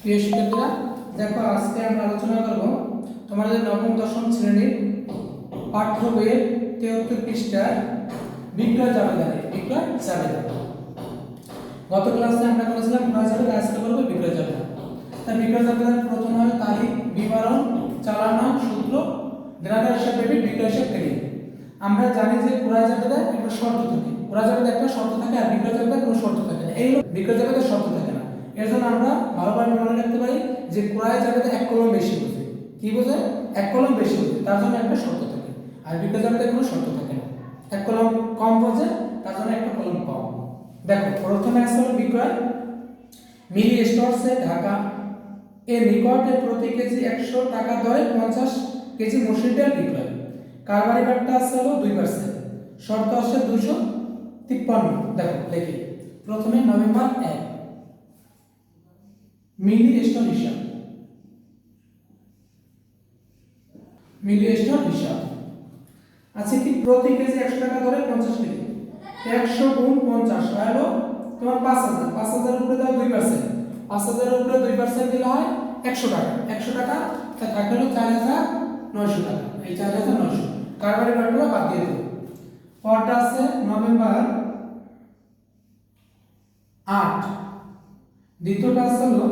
প্রিয় শিক্ষার্থীরা, দেখো আজকে আমরা আলোচনা করব তোমাদের নবম, দশম শ্রেণির পাঠ্য বইয়ের তেহত্তর পৃষ্ঠার বিক্রয় জাবেদারি, বিক্রয় জাবেদা গত ক্লাসে আমরা করেছিলাম ক্রয় জাবেদা আজকে করব বিক্রয় জাবেদা তা বিক্রয় জাবেদার প্রথম হয় তারিখ, বিবরণ, চালানো, সূত্র, গ্রাহকের হিসাব বিক্রয় হিসাব, ক্রেডিট। আমরা জানি যে ক্রয় জাবেদা একটা শর্ত থাকে। ক্রয় জাবেদা একটা শর্ত থাকে আর বিক্রয় জাবেদা কোনো শর্ত থাকে না। এই বিক্রয় জাবেদা শর্ত থাকে। এর জন্য আমরা ভালোভাবে মনে রাখতে পারি যে ক্রয় জাবেদা এক কলম বেশি বোঝে। কি বোঝে? এক কলম বেশি বোঝে, তার জন্য একটা শর্ত থাকে। আর বিক্রয় জাবেদা কোনো শর্ত থাকে না। এক কলম কম বোঝে, তার জন্য একটা কলম কম। দেখো, প্রথমে আসলে বিক্রয় মিলি স্টোরসে ঢাকা। এর নিকটে প্রতি কেজি একশো টাকা দরে পঞ্চাশ কেজি মসুর ডাল বিক্রয় কারবারি ব্যাটটা আছে হলো দুই পার্সেন্ট শর্ত আছে দুশো তিপ্পান্ন। দেখো দেখি প্রথমে নভেম্বর এক। মিলি স্টোর হিসাব মিলি স্টোর হিসাব আছে কি প্রতি কেজি একশো টাকা ধরে পঞ্চাশ কেজি? একশো গুণ পঞ্চাশ হয় হলো তোমার পাঁচ হাজার। পাঁচ হাজারের উপরে দাও দুই পার্সেন্ট পাঁচ হাজারের উপরে দুই পার্সেন্ট দিলে হয় একশো টাকা। একশো টাকা, তা থাকবে হলো চার হাজার নয়শো টাকা। এই চার হাজার নয়শো। কারবারি ব্যাটগুলো বাদ দিয়ে দেবো পরটা আছে নভেম্বর আট। দ্বিতীয়টা আছে হলো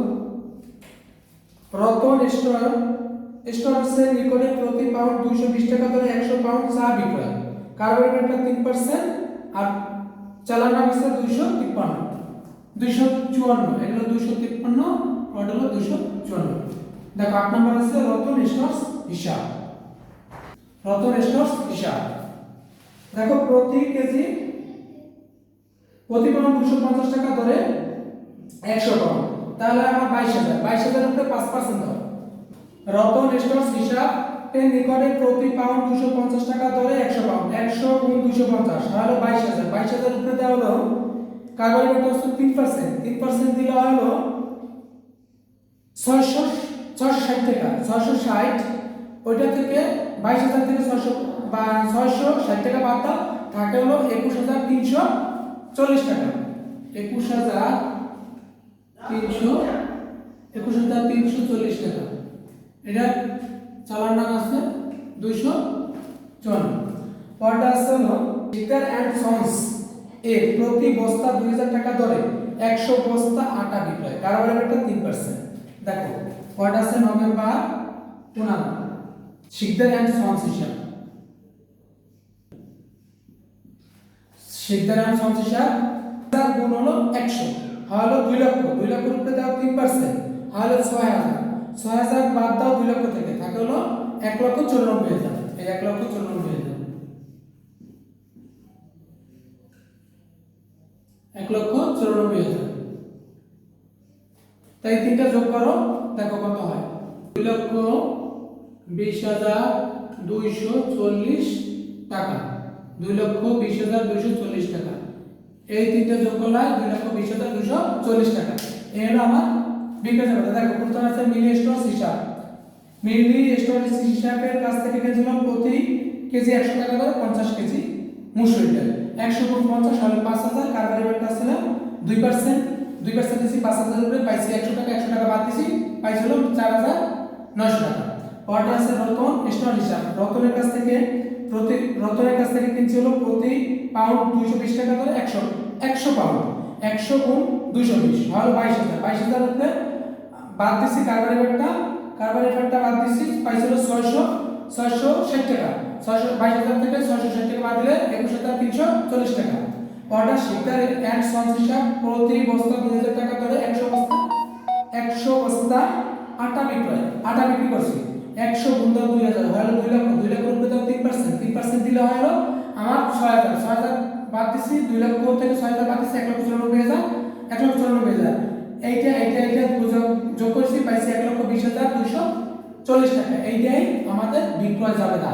রতন স্টোর স্টোরসের নিকটে প্রতি পাউন্ড দুইশো বিশ টাকা ধরে একশো পাউন্ড চা বিক্রয়। কার্বন রেটটা তিন পার্সেন্ট আর চালানা হচ্ছে দুইশো তিপ্পান্ন। দুইশো চুয়ান্ন এগুলো দুইশো তিপ্পান্ন ওটা হলো দুইশো চুয়ান্ন। দেখো, আট নম্বর আছে রতন স্টোরস হিসাব। রতন স্টোরস হিসাব। দেখো, প্রতি কেজি প্রতি পাউন্ড দুশো পঞ্চাশ টাকা ধরে একশো পাউন্ড। তাহলে আমার বাইশ হাজার। বাইশ হাজার উপরে পাঁচ পার্সেন্ট হয় রতন স্টোরস হিসাব এর নিকটে প্রতি পাউন্ড দুশো পঞ্চাশ টাকা ধরে একশো পাউন্ড একশো গুণ দুশো পঞ্চাশ, তাহলে বাইশ হাজার। বাইশ হাজার উপরে দেওয়া হলো কার্বন রেট তিন পার্সেন্ট তিন পার্সেন্ট দিলে হলো ছয়শো ছয়শো ষাট টাকা, ছয়শো ষাট। ওইটা থেকে বাইশ হাজার থেকে ছয়শো, বা ছয়শো ষাট টাকা বাদ দাও, থাকে হলো একুশ হাজার তিনশো চল্লিশ টাকা। একুশ হাজার তিনশো একুশ হাজার তিনশো চল্লিশ টাকা। এটা চালান নাম আছে দুইশো চুয়ান্ন। পরটা আছে হলো চিকার অ্যান্ড সন্স এ প্রতি বস্তা দুই হাজার টাকা ধরে একশো বস্তা আটা বিক্রয়। কারবার তিন পার্সেন্ট দেখো, পরটা আছে নভেম্বর পনেরো। শিকদার অ্যান্ড সন্স হিসাব। শিকদার অ্যান্ড সন্স হিসাব, তার গুণ হলো একশো। হলো দুই লক্ষ দুই লক্ষ উপরে দাও তিন পার্সেন্ট হলো ছয় হাজার। ছয় হাজার বাদ দাও দুই লক্ষ থেকে থাকে হলো এক লক্ষ চুরানব্বই হাজার। এই এক লক্ষ চুরানব্বই হাজার। এক লক্ষ চুরানব্বই হাজার। তাই তিনটা যোগ করো, দেখো কত হয়। দুই লক্ষ বিশ হাজার দুইশো চল্লিশ টাকা। দুই লক্ষ বিশ হাজার দুইশো চল্লিশ টাকা। এই তিনটা যোগ করলে হয় দুই লক্ষ বিশ হাজার দুইশো চল্লিশ টাকা। এই হলো আমার বিক্রয় জাবেদা দেখো, প্রথমে আছে মিলি স্টোর হিসাব। মিলি স্টোর হিসাবের কাছ থেকে কিনেছিল প্রতি কেজি একশো টাকা করে পঞ্চাশ কেজি মুসুরি ডাল। একশো পঞ্চাশ হলে পাঁচ হাজার। কারবারি রেটটা ছিল দুই পার্সেন্ট। দুই পার্সেন্ট দিয়েছি পাঁচ হাজার উপরে। পাইছি একশো টাকা একশো টাকা বাদ দিয়েছি পাইছিল চার হাজার নয়শো টাকা। পরটা আছে রতন স্টোর হিসাব। রতনের কাছ থেকে প্রতি রতনের কাছ থেকে কিনছি হলো প্রতি পাউন্ড দুইশো বিশ টাকা করে একশো একশো পাউন্ড। একশো গুণ দুইশো বিশ ভালো বাইশ হাজার। বাইশ হাজার উপরে বাদ দিছি কারবারি রেটটা কারবারি রেটটা বাদ দিছি পাইছিল ছয়শো ছয়শো ষাট টাকা। ছয়শো, বাইশ হাজার থেকে ছয়শো ষাট টাকা বাদ দিলে একুশ হাজার তিনশো চল্লিশ টাকা। অর্ডার শিকদার অ্যান্ড সন্স প্রতি বস্তা দুই হাজার টাকা ধরে একশো বস্তা একশো বস্তা আটা বিক্রয়, আটা বিক্রি করছি। একশো গুণ দুই হাজার ভালো দুই লক্ষ দুই লক্ষ উপরে ছয় হাজার বাদ দুই লক্ষ থেকে ছয় হাজার বাদ দিছি, এক লক্ষ চুরানব্বই হাজার, এক লক্ষ হাজার। এইটা এইটা এইটা যোগ করেছি, পাইছি এক লক্ষ বিশ হাজার দুইশো চল্লিশ টাকা। এইটাই আমাদের বিক্রয় জাবেদা।